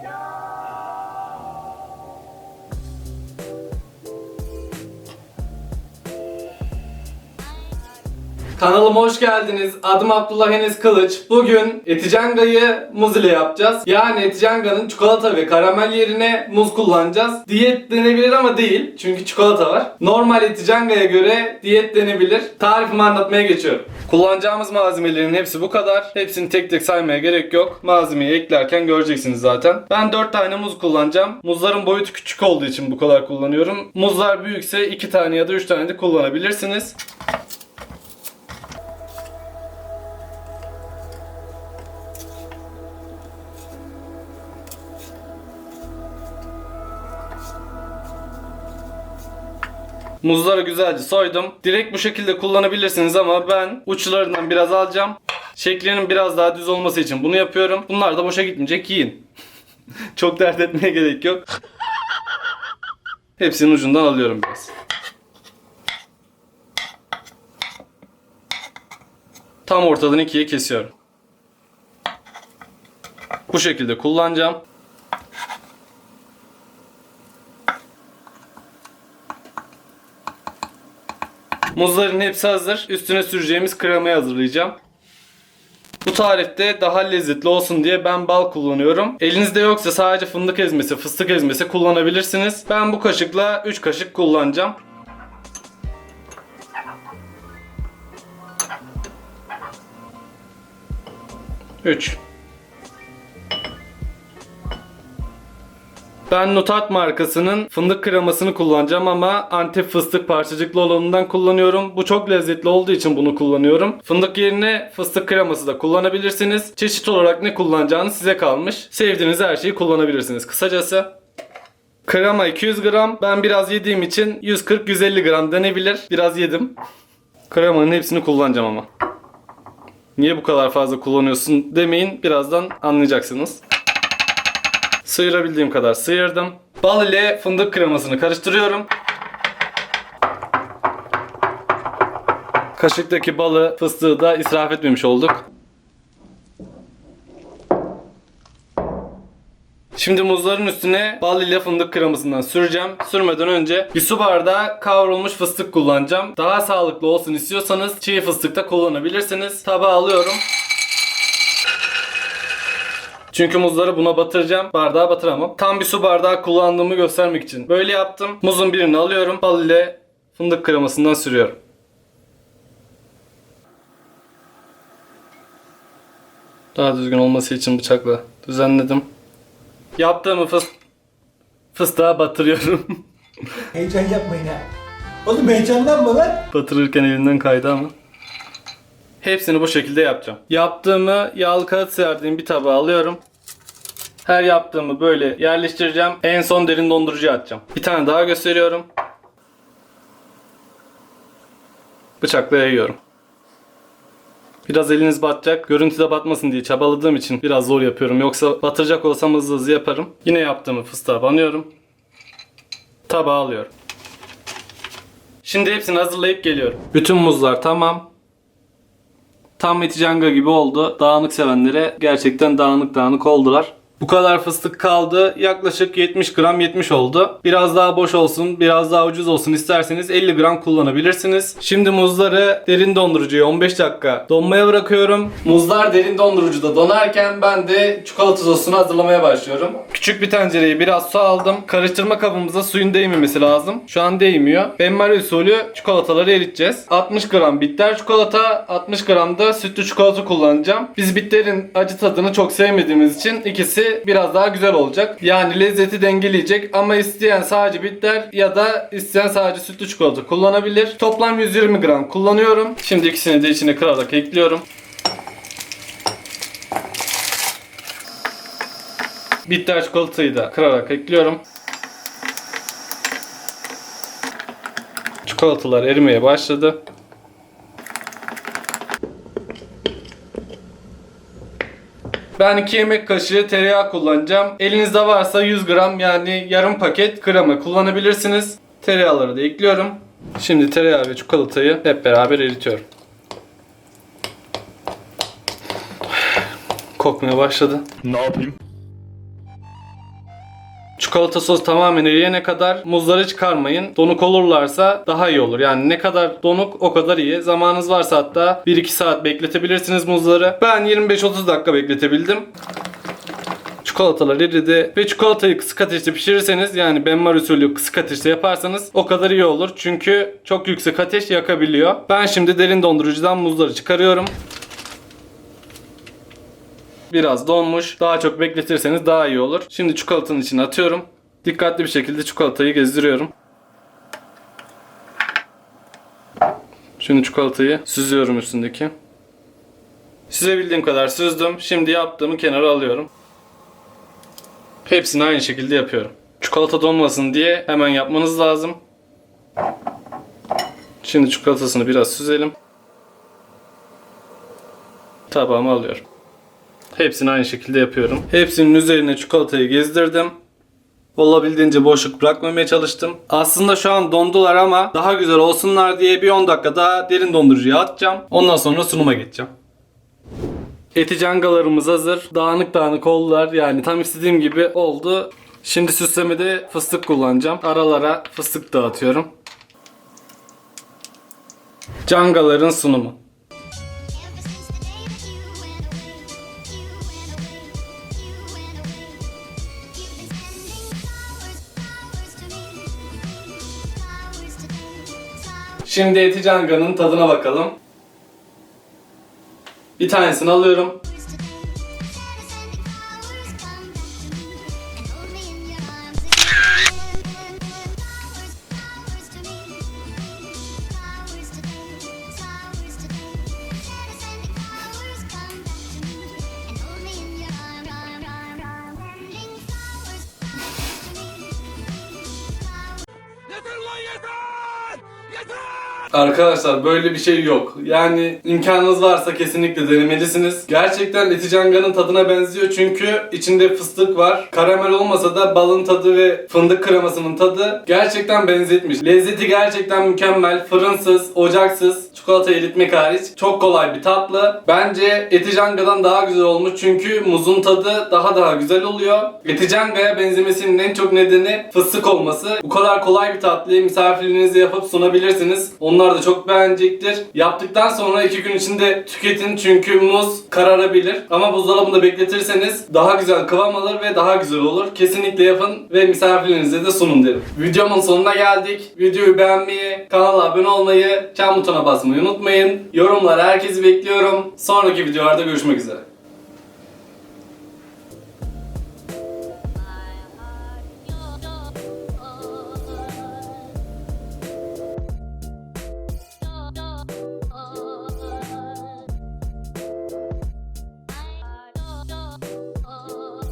요 Kanalıma hoş geldiniz. Adım Abdullah Enes Kılıç. Bugün Eticanga'yı muz ile yapacağız. Yani Eticanga'nın çikolata ve karamel yerine muz kullanacağız. Diyet denebilir ama değil. Çünkü çikolata var. Normal Eticanga'ya göre diyet denebilir. Tarifimi anlatmaya geçiyorum. Kullanacağımız malzemelerin hepsi bu kadar. Hepsini tek tek saymaya gerek yok. Malzemeyi eklerken göreceksiniz zaten. Ben 4 tane muz kullanacağım. Muzların boyutu küçük olduğu için bu kadar kullanıyorum. Muzlar büyükse 2 tane ya da 3 tane de kullanabilirsiniz. Muzları güzelce soydum. Direkt bu şekilde kullanabilirsiniz ama ben uçlarından biraz alacağım. Şeklinin biraz daha düz olması için bunu yapıyorum. Bunlar da boşa gitmeyecek yiyin. Çok dert etmeye gerek yok. Hepsinin ucundan alıyorum biraz. Tam ortadan ikiye kesiyorum. Bu şekilde kullanacağım. Muzların hepsi hazır. Üstüne süreceğimiz kremayı hazırlayacağım. Bu tarifte daha lezzetli olsun diye ben bal kullanıyorum. Elinizde yoksa sadece fındık ezmesi, fıstık ezmesi kullanabilirsiniz. Ben bu kaşıkla 3 kaşık kullanacağım. Üç. Ben Nutat markasının fındık kremasını kullanacağım ama antep fıstık parçacıklı olanından kullanıyorum. Bu çok lezzetli olduğu için bunu kullanıyorum. Fındık yerine fıstık kreması da kullanabilirsiniz. Çeşit olarak ne kullanacağınız size kalmış. Sevdiğiniz her şeyi kullanabilirsiniz kısacası. Krema 200 gram. Ben biraz yediğim için 140-150 gram denebilir. Biraz yedim. Kremanın hepsini kullanacağım ama. Niye bu kadar fazla kullanıyorsun demeyin. Birazdan anlayacaksınız. Sıyırabildiğim kadar sıyırdım. Bal ile fındık kremasını karıştırıyorum. Kaşıktaki balı, fıstığı da israf etmemiş olduk. Şimdi muzların üstüne bal ile fındık kremasından süreceğim. Sürmeden önce bir su bardağı kavrulmuş fıstık kullanacağım. Daha sağlıklı olsun istiyorsanız çiğ fıstık da kullanabilirsiniz. Tabağa alıyorum. Çünkü muzları buna batıracağım. Bardağa batıramam. Tam bir su bardağı kullandığımı göstermek için. Böyle yaptım. Muzun birini alıyorum. Bal ile fındık kremasından sürüyorum. Daha düzgün olması için bıçakla düzenledim. Yaptığımı fıs fıstığa batırıyorum. Heyecan yapmayın ha. Oğlum heyecanlanma lan. Batırırken elinden kaydı ama. Hepsini bu şekilde yapacağım. Yaptığımı yağlı kağıt serdiğim bir tabağa alıyorum. Her yaptığımı böyle yerleştireceğim. En son derin dondurucuya atacağım. Bir tane daha gösteriyorum. Bıçakla yayıyorum. Biraz eliniz batacak. Görüntüde batmasın diye çabaladığım için biraz zor yapıyorum. Yoksa batıracak olsam hızlı hızlı yaparım. Yine yaptığımı fıstığa banıyorum. Tabağa alıyorum. Şimdi hepsini hazırlayıp geliyorum. Bütün muzlar tamam. Tam eticanga gibi oldu. Dağınık sevenlere gerçekten dağınık dağınık oldular. Bu kadar fıstık kaldı. Yaklaşık 70 gram 70 oldu. Biraz daha boş olsun, biraz daha ucuz olsun isterseniz 50 gram kullanabilirsiniz. Şimdi muzları derin dondurucuya 15 dakika donmaya bırakıyorum. Muzlar derin dondurucuda donarken ben de çikolata sosunu hazırlamaya başlıyorum. Küçük bir tencereye biraz su aldım. Karıştırma kabımıza suyun değmemesi lazım. Şu an değmiyor. Benmari usulü çikolataları eriteceğiz. 60 gram bitter çikolata, 60 gram da sütlü çikolata kullanacağım. Biz bitterin acı tadını çok sevmediğimiz için ikisi biraz daha güzel olacak. Yani lezzeti dengeleyecek ama isteyen sadece bitter ya da isteyen sadece sütlü çikolata kullanabilir. Toplam 120 gram kullanıyorum. Şimdi ikisini de içine kırarak ekliyorum. Bitter çikolatayı da kırarak ekliyorum. Çikolatalar erimeye başladı. Ben 2 yemek kaşığı tereyağı kullanacağım. Elinizde varsa 100 gram yani yarım paket krema kullanabilirsiniz. Tereyağları da ekliyorum. Şimdi tereyağı ve çikolatayı hep beraber eritiyorum. Kokmaya başladı. Ne yapayım? Çikolata sos tamamen eriyene kadar muzları çıkarmayın. Donuk olurlarsa daha iyi olur. Yani ne kadar donuk o kadar iyi. Zamanınız varsa hatta 1-2 saat bekletebilirsiniz muzları. Ben 25-30 dakika bekletebildim. Çikolatalar eridi ve çikolatayı kısık ateşte pişirirseniz yani benmar usulü kısık ateşte yaparsanız o kadar iyi olur. Çünkü çok yüksek ateş yakabiliyor. Ben şimdi derin dondurucudan muzları çıkarıyorum. Biraz donmuş. Daha çok bekletirseniz daha iyi olur. Şimdi çikolatanın içine atıyorum. Dikkatli bir şekilde çikolatayı gezdiriyorum. Şimdi çikolatayı süzüyorum üstündeki. Süzebildiğim kadar süzdüm. Şimdi yaptığımı kenara alıyorum. Hepsini aynı şekilde yapıyorum. Çikolata donmasın diye hemen yapmanız lazım. Şimdi çikolatasını biraz süzelim. Tabağıma alıyorum. Hepsini aynı şekilde yapıyorum. Hepsinin üzerine çikolatayı gezdirdim. Olabildiğince boşluk bırakmamaya çalıştım. Aslında şu an dondular ama daha güzel olsunlar diye bir 10 dakika daha derin dondurucuya atacağım. Ondan sonra sunuma geçeceğim. Eti cangalarımız hazır. Dağınık dağınık oldular. Yani tam istediğim gibi oldu. Şimdi süslemede fıstık kullanacağım. Aralara fıstık dağıtıyorum. Cangaların sunumu. Şimdi eti canganın tadına bakalım. Bir tanesini alıyorum. Arkadaşlar böyle bir şey yok. Yani imkanınız varsa kesinlikle denemelisiniz. Gerçekten eti canganın tadına benziyor çünkü içinde fıstık var. Karamel olmasa da balın tadı ve fındık kremasının tadı gerçekten benzetmiş. Lezzeti gerçekten mükemmel. Fırınsız, ocaksız, çikolata eritmek hariç. Çok kolay bir tatlı. Bence eti cangadan daha güzel olmuş çünkü muzun tadı daha daha güzel oluyor. Eti cangaya benzemesinin en çok nedeni fıstık olması. Bu kadar kolay bir tatlıyı misafirlerinize yapıp sunabilirsiniz. Onlar da çok beğenecektir. Yaptıktan sonra iki gün içinde tüketin çünkü muz kararabilir. Ama buzdolabında bekletirseniz daha güzel kıvam alır ve daha güzel olur. Kesinlikle yapın ve misafirlerinize de sunun derim. Videomun sonuna geldik. Videoyu beğenmeyi, kanala abone olmayı, çan butonuna basmayı unutmayın. Yorumlara herkesi bekliyorum. Sonraki videolarda görüşmek üzere.